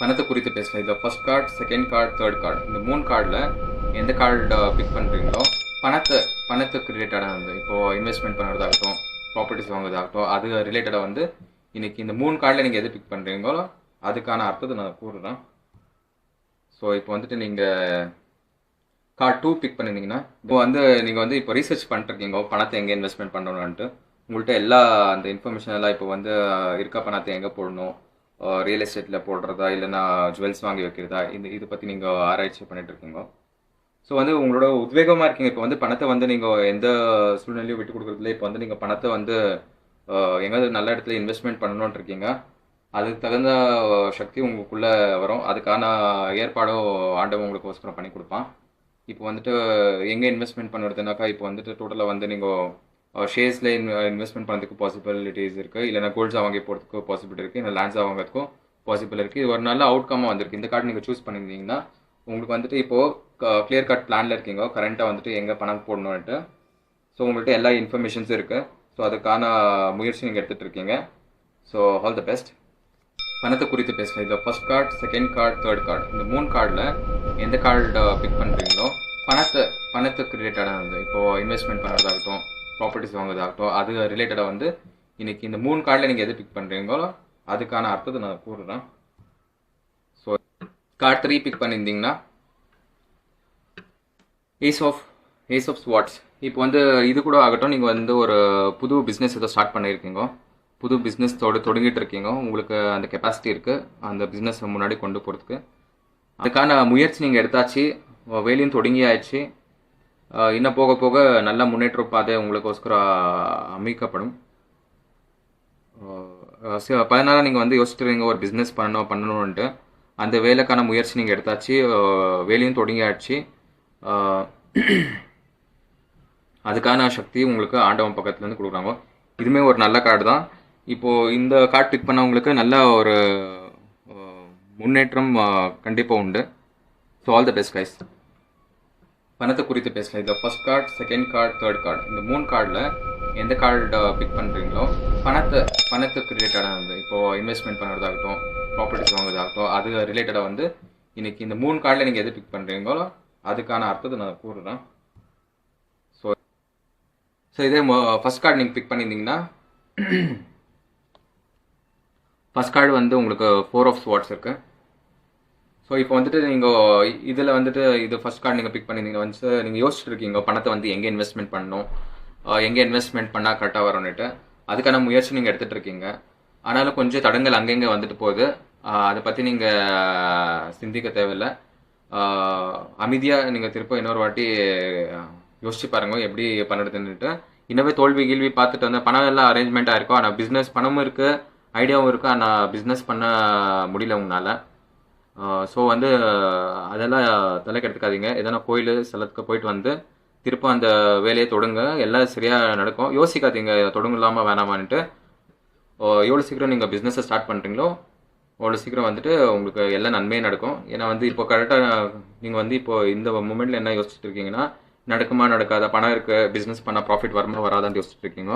பணத்தை குறித்து பேசலாம் இதில் first card second card third card இந்த மூணு கார்டில் எந்த கார்டு பிக் பண்ணுறீங்களோ பணத்தை பணத்துக்கு ரிலேட்டடாக வந்து இப்போது இன்வெஸ்ட்மெண்ட் பண்ணுறதாகட்டும் ப்ராப்பர்ட்டிஸ் வாங்குறதாகட்டும் அது ரிலேட்டடாக வந்து இன்னைக்கு இந்த மூணு கார்டில் நீங்கள் எது பிக் பண்ணுறீங்களோ அதுக்கான அர்த்தத்தை நான் கூறுறேன். ஸோ இப்போ வந்துட்டு நீங்கள் கார்டு டூ பிக் பண்ணியிருந்தீங்கன்னா இப்போ வந்து நீங்கள் வந்து இப்போ ரீசர்ச் பண்ணிட்டுருக்கீங்க பணத்தை எங்கே இன்வெஸ்ட்மெண்ட் பண்ணணும்ன்ட்டு. உங்கள்கிட்ட எல்லா அந்த இன்ஃபர்மேஷன் எல்லாம் இப்போ வந்து இருக்க பணத்தை எங்கே போடணும் ரியல் எஸ்டேட்டில் போடுறதா இல்லைன்னா ஜுவல்ஸ் வாங்கி வைக்கிறதா இந்த இதை பற்றி நீங்கள் ஆராய்ச்சி பண்ணிட்டு இருக்கீங்க. ஸோ வந்து உங்களோட உத்வேகமாக இருக்கீங்க. இப்போ வந்து பணத்தை வந்து நீங்கள் எந்த சூழ்நிலையும் விட்டு கொடுக்குறதுல இப்போ வந்து நீங்கள் பணத்தை வந்து எங்கேயாவது நல்ல இடத்துல இன்வெஸ்ட்மெண்ட் பண்ணணும்னு இருக்கீங்க. அதுக்கு தகுந்த சக்தி உங்களுக்குள்ளே வரும். அதுக்கான ஏற்பாடும் ஆண்டவன் உங்களுக்கு ஒசரம் பண்ணி கொடுப்பான். இப்போ வந்துட்டு எங்கே இன்வெஸ்ட்மெண்ட் பண்ணுறதுனாக்கா இப்போ வந்துட்டு டோட்டலாக வந்து நீங்கள் ஷேர்ஸில் இன்வெஸ்ட்மெண்ட் பண்ணுறதுக்கு பாசிபிலிட்டிஸ் இருக்குது இல்லைனா கோல்ட்ஸாக வாங்கி போகிறதுக்கு பாசிபிலிட்டி இருக்குது இல்லை லேண்ட்ஸாக வாங்குறதுக்கும் பாசிபிள் இருக்குது இது ஒரு நல்ல அவுட்கமாக வந்திருக்கு. இந்த கார்டு நீங்கள் சூஸ் பண்ணியிருந்தீங்கன்னா உங்களுக்கு வந்துட்டு இப்போது கிளியர் கட் பிளானில் இருக்கீங்க. கரண்ட்டாக வந்துட்டு எங்கே பணம் போடணுன்ட்டு ஸோ உங்கள்கிட்ட எல்லா இன்ஃபர்மேஷன்ஸும் இருக்குது ஸோ அதுக்கான முயற்சி நீங்கள் எடுத்துகிட்டு இருக்கீங்க. ஸோ ஆல் த பெஸ்ட் பணத்தை குறித்து பேசுகிறேன் இதில் first card second card third card இந்த மூணு கார்டில் எந்த கார்டு பிக் uh, பண்ணுறீங்களோ பணத்தை பணத்துக்கு ரிலேட்டடாக வந்து இப்போது இன்வெஸ்ட்மெண்ட் பண்ணுறதாகட்டும் ப்ராப்பர்ட்டிஸ் வாங்குறதாகட்டும் அது ரிலேட்டடாக வந்து இன்றைக்கி இந்த மூணு கார்டில் நீங்கள் எது பிக் பண்ணுறீங்களோ அதுக்கான அர்த்தத்தை நான் கூறுறேன். ஸோ கார்டு த்ரீ பிக் பண்ணியிருந்தீங்கன்னா ace of ace of spades இப்போ வந்து இது கூட ஆகட்டும் நீங்கள் வந்து ஒரு புது பிஸ்னஸ் ஏதோ ஸ்டார்ட் பண்ணியிருக்கீங்க. புது பிஸ்னஸ் தொட தொடங்கிட்டு இருக்கீங்க உங்களுக்கு அந்த கெப்பாசிட்டி இருக்குது அந்த பிஸ்னஸ் முன்னாடி கொண்டு போகிறதுக்கு அதுக்கான முயற்சி நீங்கள் எடுத்தாச்சு. வேலையும் தொடங்கி ஆயிடுச்சு இன்னும் போக போக நல்ல முன்னேற்ற பாதை உங்களுக்கோஸ்கரம் அமைக்கப்படும். பதினாறு நீங்கள் வந்து யோசிச்சுருங்க ஒரு பிஸ்னஸ் பண்ணணும் பண்ணணுன்ட்டு அந்த வேலைக்கான முயற்சி நீங்கள் எடுத்தாச்சு வேலையும் தொடங்கியாச்சு. அதுக்கான சக்தி உங்களுக்கு ஆண்டவன் பக்கத்துலேருந்து கொடுக்குறாங்க. இதுவுமே ஒரு நல்ல கார்டு தான். இப்போது இந்த கார்டு கிளிக் பண்ணவங்களுக்கு நல்ல ஒரு முன்னேற்றம் கண்டிப்பாக உண்டு. So all the best guys பணத்தை குறித்து பேசலாம். இதில் first card second card third card இந்த மூணு கார்டில் எந்த கார்டு பிக் பண்ணுறீங்களோ பணத்தை பணத்துக்கு ரிலேட்டடாக வந்து இப்போது இன்வெஸ்ட்மெண்ட் பண்ணுறதாகட்டும் ப்ராப்பர்ட்டிஸ் வாங்குறதாகட்டும் அது ரிலேட்டடாக வந்து இன்னைக்கு இந்த மூணு கார்டில் நீங்கள் எது பிக் பண்ணுறீங்களோ அதுக்கான அர்த்தத்தை நான் கூறுறேன். ஸோ ஸோ இதே ஃபஸ்ட் கார்டு நீங்கள் பிக் பண்ணியிருந்தீங்கன்னா ஃபஸ்ட் கார்டு வந்து உங்களுக்கு ஃபோர் ஆஃப் ஸ்வாட்ஸ் இருக்குது ஸோ இப்போ வந்துட்டு நீங்கள் இதில் வந்துட்டு இது ஃபஸ்ட் கார்டு நீங்கள் பிக் பண்ணியிருந்தீங்க வந்து நீங்கள் யோசிச்சுட்டு இருக்கீங்க பணத்தை வந்து எங்கே இன்வெஸ்ட்மெண்ட் பண்ணணும்? எங்கே இன்வெஸ்ட்மெண்ட் பண்ணால் கரெக்டாக வரும்னுட்டு. அதுக்கான முயற்சி நீங்கள் எடுத்துகிட்டு இருக்கீங்க. ஆனாலும் கொஞ்சம் தடங்கள் அங்கங்கே வந்துட்டு போகுது. அதை பற்றி நீங்கள் சிந்திக்க தேவையில்லை. அமைதியாக நீங்கள் திரும்ப இன்னொரு வாட்டி யோசிச்சு பாருங்க எப்படி பண்ணுறதுன்னுட்டு இன்னவே தோல்வி கீழ்வி பார்த்துட்டு வந்து பணம் எல்லாம் அரேஞ்ச்மெண்ட்டாக இருக்கும் ஆனால் பிஸ்னஸ் பணமும் இருக்குது ஐடியாவும் இருக்குது ஆனால் பிஸ்னஸ் பண்ண முடியல உங்களால் ஸோ வந்து அதெல்லாம் தலைக்கு எடுத்துக்காதீங்க எதனா கோயில் ஸ்தலத்துக்கு போயிட்டு வந்து திரும்ப அந்த வேலையை தொடங்க. எல்லாம் சரியாக நடக்கும். யோசிக்காதீங்க தொடங்கலாமா வேணாமான்ட்டு எவ்வளோ சீக்கிரம் நீங்கள் பிஸ்னஸை ஸ்டார்ட் பண்ணுறீங்களோ அவ்வளோ சீக்கிரம் வந்துட்டு உங்களுக்கு எல்லாம் நன்மையே நடக்கும். ஏன்னா வந்து இப்போ கரெக்டாக நீங்கள் வந்து இப்போ இந்த மூமெண்ட்டில் என்ன யோசிச்சுட்டு இருக்கீங்கன்னா நடக்குமா நடக்காத பணம் இருக்குது பிஸ்னஸ் பண்ணால் ப்ராஃபிட் வருமா வராதான்னு யோசிச்சுட்டு இருக்கீங்க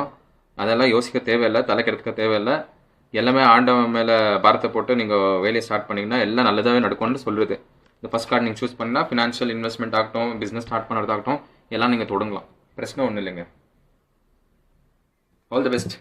அதெல்லாம் யோசிக்க தேவையில்லை தலைக்கெடுத்துக்க தேவையில்லை. எல்லாமே ஆண்டவன் மேலே பாரத்தை போட்டு நீங்கள் வேலையை ஸ்டார்ட் பண்ணிங்கன்னா எல்லாம் நல்லதாகவே நடக்கும்னு சொல்கிறது இந்த ஃபஸ்ட் கார்டு நீங்கள் சூஸ் பண்ணால் ஃபினான்ஷியல் இன்வெஸ்ட்மெண்ட் ஆகட்டும் பிஸ்னஸ் ஸ்டார்ட் பண்ணுறதாகட்டும் எல்லாம் நீங்கள் தொடங்கலாம். பிரச்சனை ஒன்றும் இல்லைங்க. All the best